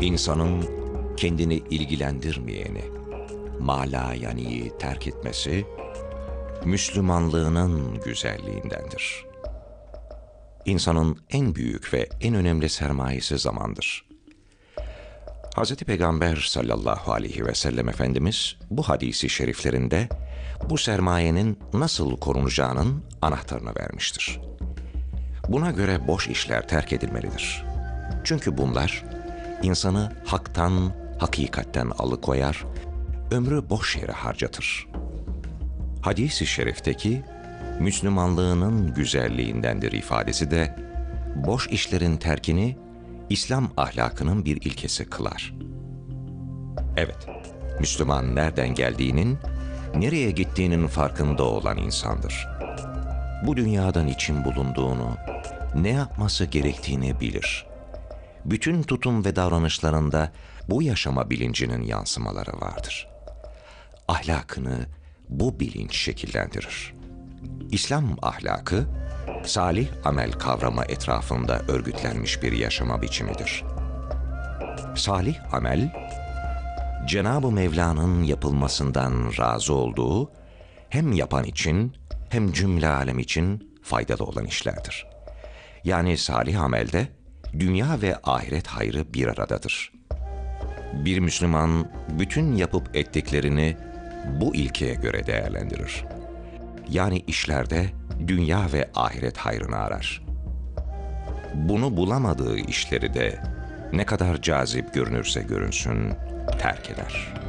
İnsanın kendini ilgilendirmeyeni, malayaniyi terk etmesi, Müslümanlığının güzelliğindendir. İnsanın en büyük ve en önemli sermayesi zamandır. Hz. Peygamber sallallahu aleyhi ve sellem Efendimiz bu hadisi şeriflerinde bu sermayenin nasıl korunacağının anahtarını vermiştir. Buna göre boş işler terk edilmelidir. Çünkü bunlar insanı haktan, hakikatten alıkoyar, ömrü boş yere harcatır. Hadis-i şerifteki Müslümanlığının güzelliğindendir ifadesi de boş işlerin terkini İslam ahlakının bir ilkesi kılar. Evet, Müslüman nereden geldiğinin, nereye gittiğinin farkında olan insandır. Bu dünyadan için bulunduğunu, ne yapması gerektiğini bilir. Bütün tutum ve davranışlarında bu yaşama bilincinin yansımaları vardır. Ahlakını bu bilinç şekillendirir. İslam ahlakı, salih amel kavramı etrafında örgütlenmiş bir yaşama biçimidir. Salih amel, Cenab-ı Mevla'nın yapılmasından razı olduğu, hem yapan için hem cümle alem için faydalı olan işlerdir. Yani salih amelde dünya ve ahiret hayrı bir aradadır. Bir Müslüman bütün yapıp ettiklerini bu ilkeye göre değerlendirir. Yani işlerde dünya ve ahiret hayrını arar. Bunu bulamadığı işleri de ne kadar cazip görünürse görünsün terk eder.''